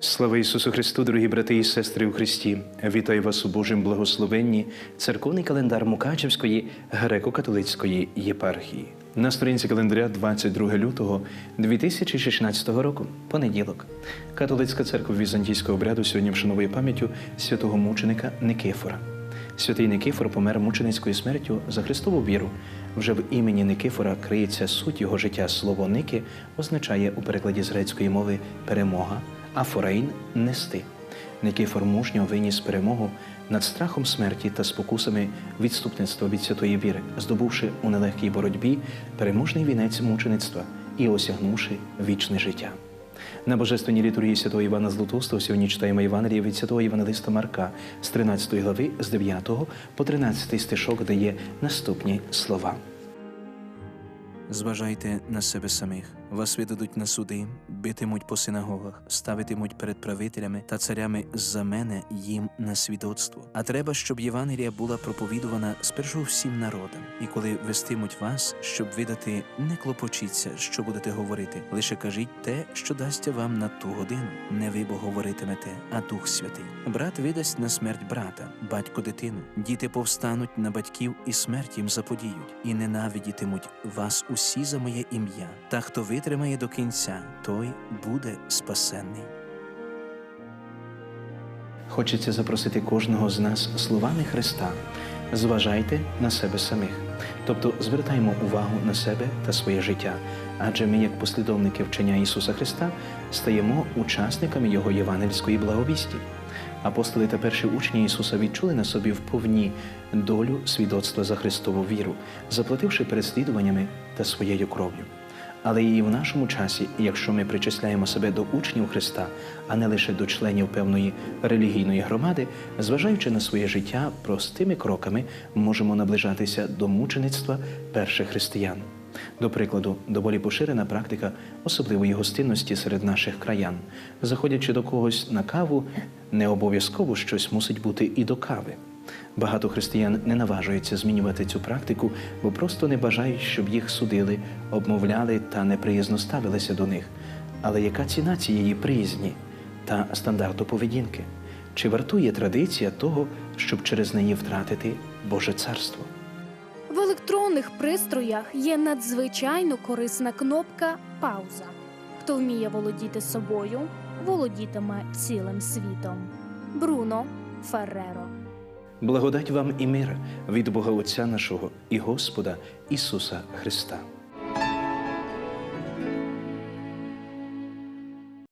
Слава Ісусу Христу, дорогі брати і сестри у Христі! Вітаю вас у Божому благословенні, церковний календар Мукачевської греко-католицької єпархії. На сторінці календаря 22 лютого 2016 року, понеділок. Католицька церква візантійського обряду сьогодні вшановує пам'яттю святого мученика Никифора. Святий Никифор помер мученицькою смертю за Христову віру. Вже в імені Никифора криється суть його життя. Слово Ники означає у перекладі з грецької мови перемога, а нести. Никифор мужньо виніс перемогу над страхом смерті та спокусами відступництва від святої віри, здобувши у нелегкій боротьбі переможний вінець мучеництва і осягнувши вічне життя. На божественній літургії святого Івана Златоустого сьогодні читаємо Євангеліє від святого Євангелиста Марка з 13 глави, з 9 по 13 стишок дає наступні слова. Зважайте на себе самих. Вас видадуть на суди, битимуть по синагогах, ставитимуть перед правителями та царями за мене їм на свідоцтво. А треба, щоб Євангелія була проповідувана спершу всім народам. І коли вестимуть вас, щоб видати, не клопочіться, що будете говорити. Лише кажіть те, що дасться вам на ту годину. Не ви бо говоритимете, а Дух Святий. Брат видасть на смерть брата, батько дитину. Діти повстануть на батьків і смерть їм заподіють, і ненавидітимуть вас усі за моє ім'я. Та хто витримає до кінця, той буде спасенний. Хочеться запросити кожного з нас словами Христа. Зважайте на себе самих, тобто звертаємо увагу на себе та своє життя, адже ми, як послідовники вчення Ісуса Христа, стаємо учасниками Його євангельської благовісті. Апостоли та перші учні Ісуса відчули на собі вповні долю свідоцтва за Христову віру, заплативши переслідуваннями та своєю кров'ю. Але і в нашому часі, якщо ми причисляємо себе до учнів Христа, а не лише до членів певної релігійної громади, зважаючи на своє життя, простими кроками можемо наближатися до мучеництва перших християн. До прикладу, доволі поширена практика особливої гостинності серед наших краян. Заходячи до когось на каву, не обов'язково щось мусить бути і до кави. Багато християн не наважуються змінювати цю практику, бо просто не бажають, щоб їх судили, обмовляли та неприязно ставилися до них. Але яка ціна цієї приязні та стандарту поведінки? Чи вартує традиція того, щоб через неї втратити Боже царство? В електронних пристроях є надзвичайно корисна кнопка Пауза. Хто вміє володіти собою, володітиме цілим світом. Бруно Ферреро Благодать вам і мир від Бога Отця нашого і Господа Ісуса Христа.